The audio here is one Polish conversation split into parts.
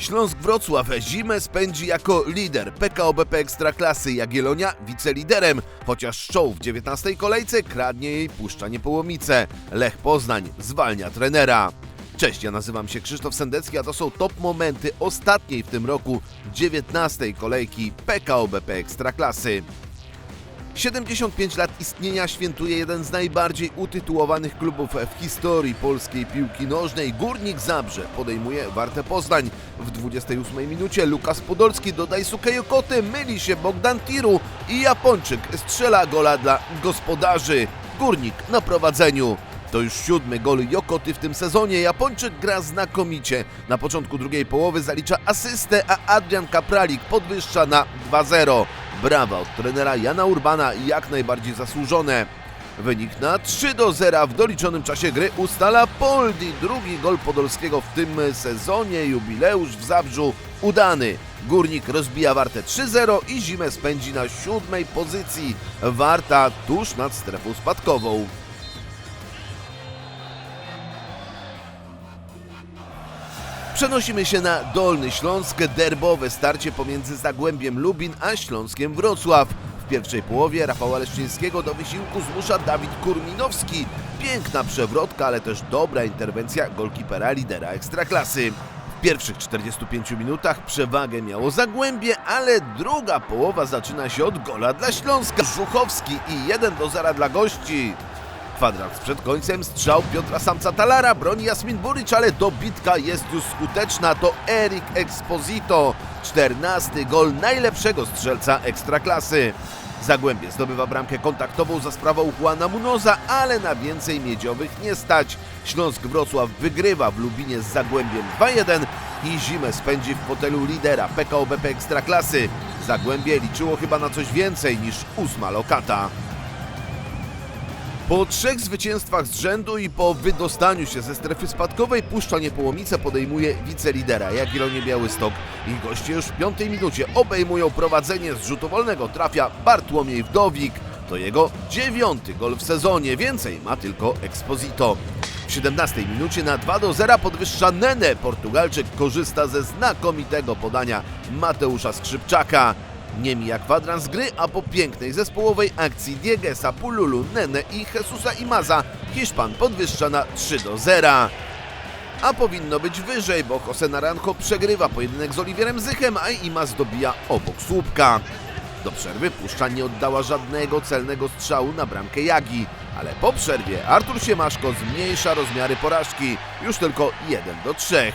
Śląsk Wrocław zimę spędzi jako lider PKO BP Ekstraklasy Jagiellonia wiceliderem, chociaż Szczoł w 19 kolejce kradnie jej Puszcza Niepołomice. Lech Poznań zwalnia trenera. Cześć, ja nazywam się Krzysztof Sendecki, a to są top momenty ostatniej w tym roku 19 kolejki PKO BP Ekstraklasy. 75 lat istnienia świętuje jeden z najbardziej utytułowanych klubów w historii polskiej piłki nożnej. Górnik Zabrze podejmuje Wartę Poznań. W 28 minucie Lukas Podolski dodaje Sukejokoty, myli się Bogdan Tiru i Japończyk strzela gola dla gospodarzy. Górnik na prowadzeniu. To już siódmy gol Jokoty w tym sezonie. Japończyk gra znakomicie. Na początku drugiej połowy zalicza asystę, a Adrian Kapralik podwyższa na 2-0. Brawa od trenera Jana Urbana i jak najbardziej zasłużone. Wynik na 3 do 0 w doliczonym czasie gry ustala Poldi. Drugi gol Podolskiego w tym sezonie. Jubileusz w Zabrzu udany. Górnik rozbija Wartę 3-0 i zimę spędzi na siódmej pozycji. Warta tuż nad strefą spadkową. Przenosimy się na Dolny Śląsk, derbowe starcie pomiędzy Zagłębiem Lubin a Śląskiem Wrocław. W pierwszej połowie Rafała Leszczyńskiego do wysiłku zmusza Dawid Kurminowski. Piękna przewrotka, ale też dobra interwencja golkipera lidera Ekstraklasy. W pierwszych 45 minutach przewagę miało Zagłębie, ale druga połowa zaczyna się od gola dla Śląska. Żuchowski i 1 do 0 dla gości. Kwadrans przed końcem strzał Piotra Samca Talara, broni Jasmin Buricz, ale dobitka jest już skuteczna. To Erik Exposito, 14 gol najlepszego strzelca Ekstraklasy. Zagłębie zdobywa bramkę kontaktową za sprawą Juana Munoza, ale na więcej miedziowych nie stać. Śląsk Wrocław wygrywa w Lubinie z Zagłębiem 2-1 i zimę spędzi w fotelu lidera PKO BP Ekstraklasy. Zagłębie liczyło chyba na coś więcej niż ósma lokata. Po trzech zwycięstwach z rzędu i po wydostaniu się ze strefy spadkowej Puszcza Niepołomice podejmuje wicelidera Jagiellonie Białystok. Ich goście już w piątej minucie obejmują prowadzenie z rzutu wolnego. Trafia Bartłomiej Wdowik. To jego dziewiąty gol w sezonie. Więcej ma tylko Exposito. W 17 minucie na 2 do 0 podwyższa Nene. Portugalczyk korzysta ze znakomitego podania Mateusza Skrzypczaka. Nie mija kwadrans gry, a po pięknej zespołowej akcji Diegesa, Pululu, Nene i Jesusa Imaza Hiszpan podwyższa na 3 do 0. A powinno być wyżej, bo Jose Naranjo przegrywa pojedynek z Oliwierem Zychem, a Imaz dobija obok słupka. Do przerwy Puszcza nie oddała żadnego celnego strzału na bramkę Jagi, ale po przerwie Artur Siemaszko zmniejsza rozmiary porażki, już tylko 1 do 3.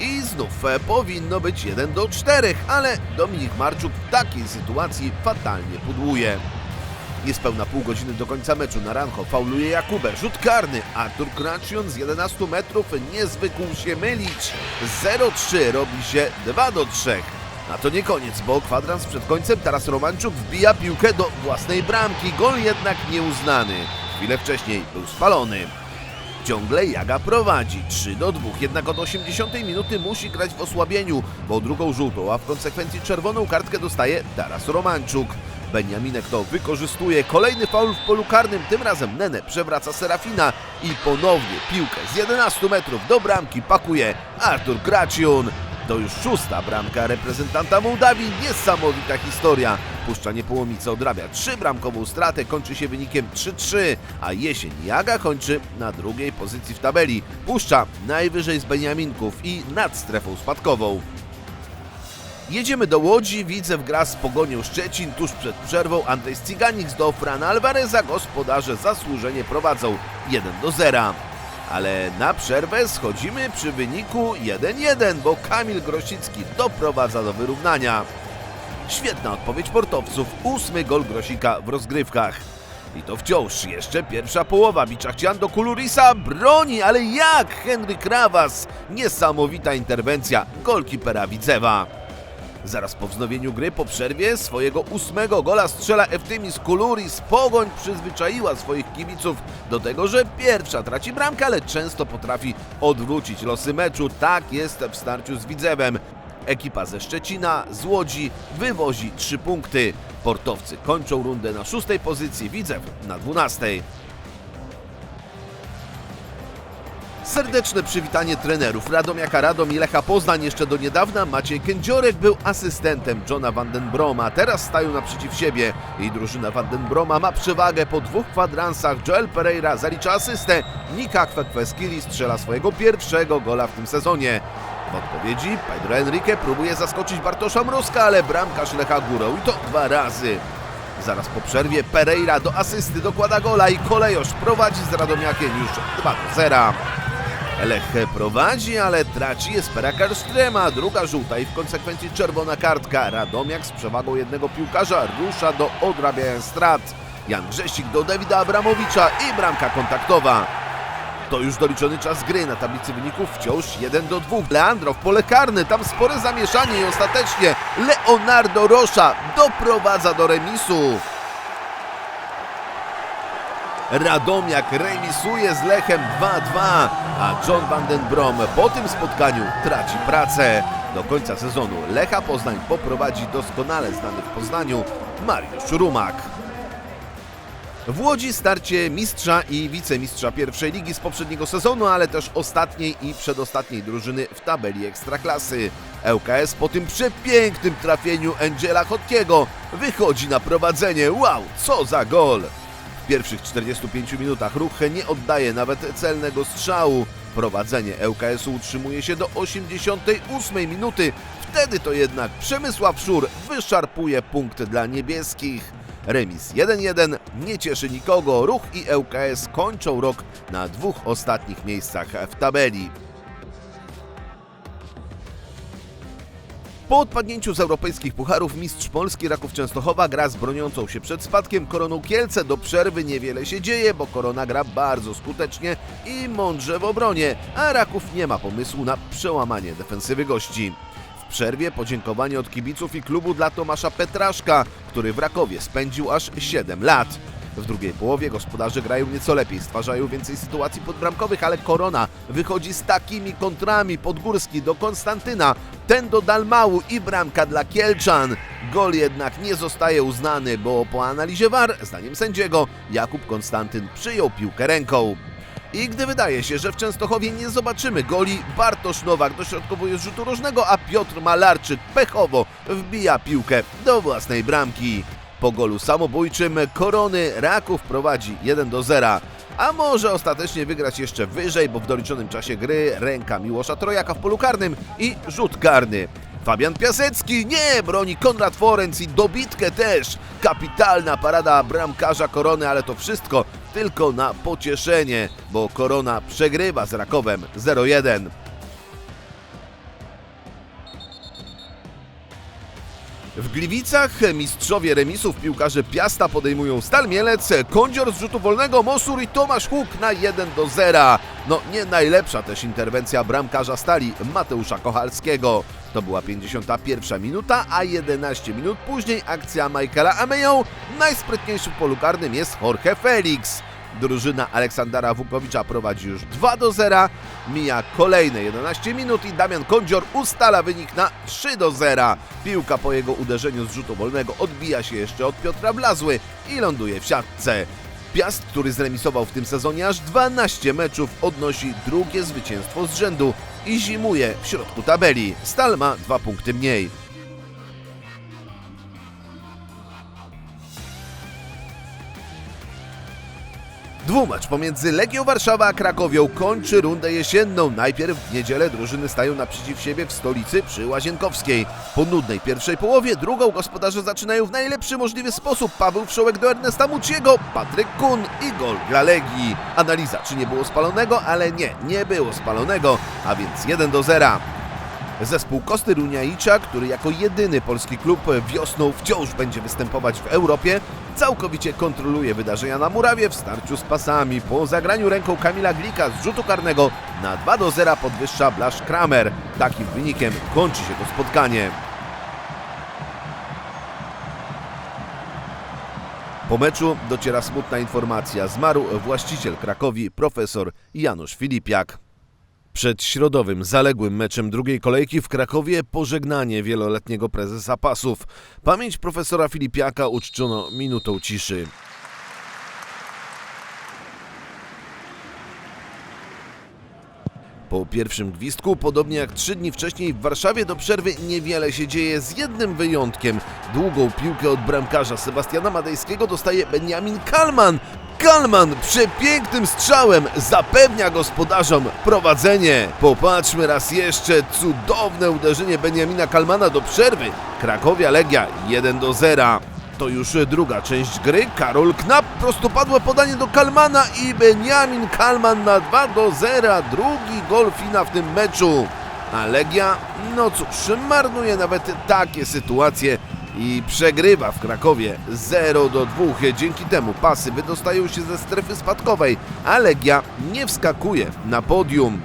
I znów e, powinno być 1 do 4, ale Dominik Marczuk w takiej sytuacji fatalnie pudłuje. Niespełna pół godziny do końca meczu Naranjo fauluje Jakubę. Rzut karny. Artur Kraciun z 11 metrów nie zwykł się mylić. 0-3 robi się 2 do 3. A to nie koniec, bo kwadrans przed końcem Taras Romanczuk wbija piłkę do własnej bramki. Gol jednak nieuznany. Chwilę wcześniej był spalony. Ciągle Jaga prowadzi 3 do 2, jednak od 80 minuty musi grać w osłabieniu, bo drugą żółtą, a w konsekwencji czerwoną kartkę dostaje Taras Romanczuk. Beniaminek to wykorzystuje. Kolejny faul w polu karnym, tym razem Nene przewraca Serafina i ponownie piłkę z 11 metrów do bramki pakuje Artur Kraciun. To już szósta bramka reprezentanta Mołdawii. Niesamowita historia. Puszcza Niepołomice odrabia trzybramkową stratę, kończy się wynikiem 3-3, a jesień Jaga kończy na drugiej pozycji w tabeli. Puszcza najwyżej z Beniaminków i nad strefą spadkową. Jedziemy do Łodzi, Widzew gra z Pogonią Szczecin. Tuż przed przerwą Andrzej Ciganik do Frana Alvareza. Gospodarze zasłużenie prowadzą 1 do 0. Ale na przerwę schodzimy przy wyniku 1-1, bo Kamil Grosicki doprowadza do wyrównania. Świetna odpowiedź portowców. Ósmy gol Grosika w rozgrywkach. I to wciąż jeszcze pierwsza połowa. Biczachcian do Kulurisa broni, ale jak Henry Krawas. Niesamowita interwencja golkipera Widzewa. Zaraz po wznowieniu gry po przerwie swojego ósmego gola strzela Eftymis Kuluris. Pogoń przyzwyczaiła swoich kibiców do tego, że pierwsza traci bramkę, ale często potrafi odwrócić losy meczu. Tak jest w starciu z Widzewem. Ekipa ze Szczecina, z Łodzi wywozi trzy punkty. Portowcy kończą rundę na szóstej pozycji, Widzew na dwunastej. Serdeczne przywitanie trenerów Radomiaka Radom i Lecha Poznań. Jeszcze do niedawna Maciej Kędziorek był asystentem Johna Vandenbroma. Teraz stają naprzeciw siebie. Jej drużyna Vandenbroma ma przewagę po dwóch kwadransach. Joel Pereira zalicza asystę. Nika Kwekweskieli strzela swojego pierwszego gola w tym sezonie. W odpowiedzi Pedro Enrique próbuje zaskoczyć Bartosza Mrozka, ale bramkarz Lecha górą i to dwa razy. Zaraz po przerwie Pereira do asysty dokłada gola i Kolejosz prowadzi z Radomiakiem już 2 do 0. Lech prowadzi, ale traci Espera Karsztrema, druga żółta i w konsekwencji czerwona kartka. Radomiak z przewagą jednego piłkarza rusza do odrabiania strat. Jan Grzesik do Dawida Abramowicza i bramka kontaktowa. To już doliczony czas gry na tablicy wyników wciąż 1 do 2. Leandro w pole karne, tam spore zamieszanie i ostatecznie Leonardo Rosza doprowadza do remisu. Radomiak remisuje z Lechem 2-2, a John van den Brom po tym spotkaniu traci pracę. Do końca sezonu Lecha Poznań poprowadzi doskonale znany w Poznaniu Mariusz Rumak. W Łodzi starcie mistrza i wicemistrza pierwszej ligi z poprzedniego sezonu, ale też ostatniej i przedostatniej drużyny w tabeli Ekstraklasy. ŁKS po tym przepięknym trafieniu Angela Hotkiego wychodzi na prowadzenie. Wow, co za gol! W pierwszych 45 minutach Ruch nie oddaje nawet celnego strzału. Prowadzenie ŁKS-u utrzymuje się do 88 minuty. Wtedy to jednak Przemysław Szur wyszarpuje punkt dla niebieskich. Remis 1-1 nie cieszy nikogo. Ruch i ŁKS kończą rok na dwóch ostatnich miejscach w tabeli. Po odpadnięciu z europejskich pucharów mistrz Polski Raków Częstochowa gra z broniącą się przed spadkiem Koroną Kielce. Do przerwy niewiele się dzieje, bo Korona gra bardzo skutecznie i mądrze w obronie, a Raków nie ma pomysłu na przełamanie defensywy gości. W przerwie podziękowanie od kibiców i klubu dla Tomasza Petraszka, który w Rakowie spędził aż 7 lat. W drugiej połowie gospodarze grają nieco lepiej, stwarzają więcej sytuacji podbramkowych, ale Korona wychodzi z takimi kontrami. Podgórski do Konstantyna, ten do Dalmału i bramka dla Kielczan. Gol jednak nie zostaje uznany, bo po analizie VAR, zdaniem sędziego, Jakub Konstantyn przyjął piłkę ręką. I gdy wydaje się, że w Częstochowie nie zobaczymy goli, Bartosz Nowak dośrodkowuje z rzutu rożnego, a Piotr Malarczyk pechowo wbija piłkę do własnej bramki. Po golu samobójczym Korony Raków prowadzi 1 do 0. A może ostatecznie wygrać jeszcze wyżej, bo w doliczonym czasie gry ręka Miłosza Trojaka w polu karnym i rzut karny. Fabian Piasecki nie broni Konrad Forenc i dobitkę też. Kapitalna parada bramkarza Korony, ale to wszystko tylko na pocieszenie, bo Korona przegrywa z Rakowem 0-1. W Gliwicach mistrzowie remisów piłkarze Piasta podejmują Stal Mielec, Kądzior z rzutu wolnego, Mosur i Tomasz Huk na 1 do 0. No nie najlepsza też interwencja bramkarza Stali Mateusza Kochalskiego. To była 51 minuta, a 11 minut później akcja Michaela Ameją. Najsprytniejszym w polu karnym jest Jorge Felix. Drużyna Aleksandra Wukowicza prowadzi już 2 do 0. Mija kolejne 11 minut i Damian Kądzior ustala wynik na 3 do 0. Piłka po jego uderzeniu z rzutu wolnego odbija się jeszcze od Piotra Blazły i ląduje w siatce. Piast, który zremisował w tym sezonie aż 12 meczów, odnosi drugie zwycięstwo z rzędu i zimuje w środku tabeli. Stal ma dwa punkty mniej. Dwumecz pomiędzy Legią Warszawa a Krakowią kończy rundę jesienną. Najpierw w niedzielę drużyny stają naprzeciw siebie w stolicy przy Łazienkowskiej. Po nudnej pierwszej połowie drugą gospodarze zaczynają w najlepszy możliwy sposób. Paweł Wszołek do Ernesta Muciego, Patryk Kun i gol dla Legii. Analiza, czy nie było spalonego, ale nie, nie było spalonego, a więc 1 do 0. Zespół Kosty Runiaicza, który jako jedyny polski klub wiosną wciąż będzie występować w Europie, całkowicie kontroluje wydarzenia na murawie w starciu z pasami. Po zagraniu ręką Kamila Glika z rzutu karnego na 2 do 0 podwyższa Blasz Kramer. Takim wynikiem kończy się to spotkanie. Po meczu dociera smutna informacja. Zmarł właściciel Krakowi, profesor Janusz Filipiak. Przed środowym, zaległym meczem drugiej kolejki w Krakowie pożegnanie wieloletniego prezesa pasów. Pamięć profesora Filipiaka uczczono minutą ciszy. Po pierwszym gwizdku, podobnie jak trzy dni wcześniej w Warszawie do przerwy niewiele się dzieje z jednym wyjątkiem. Długą piłkę od bramkarza Sebastiana Madejskiego dostaje Benjamin Kalman. Kalman przepięknym strzałem zapewnia gospodarzom prowadzenie. Popatrzmy raz jeszcze, cudowne uderzenie Benjamina Kalmana do przerwy. Krakowia Legia 1 do 0. To już druga część gry. Karol Knap, prostopadłe podanie do Kalmana i Benjamin Kalman na 2 do 0. Drugi gol Fina w tym meczu. A Legia, no cóż, marnuje nawet takie sytuacje i przegrywa w Krakowie 0 do 2. Dzięki temu pasy wydostają się ze strefy spadkowej, a Legia nie wskakuje na podium.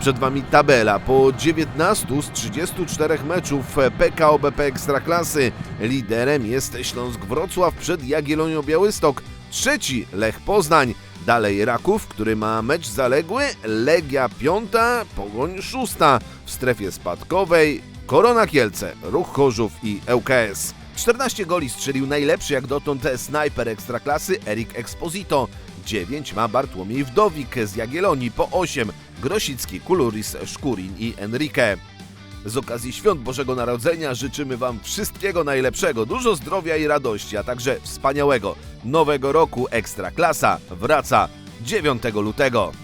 Przed Wami tabela. Po 19 z 34 meczów PKO BP Ekstraklasy liderem jest Śląsk Wrocław przed Jagiellonią Białystok. Trzeci Lech Poznań. Dalej Raków, który ma mecz zaległy. Legia piąta, Pogoń szósta. W strefie spadkowej Korona Kielce, Ruch Chorzów i ŁKS. 14 goli strzelił najlepszy jak dotąd snajper Ekstraklasy Erik Exposito. 9 ma Bartłomiej Wdowik z Jagiellonii, po 8 Grosicki, Kuluris, Szkurin i Enrique. Z okazji Świąt Bożego Narodzenia życzymy Wam wszystkiego najlepszego, dużo zdrowia i radości, a także wspaniałego nowego roku Ekstraklasa wraca 9 lutego.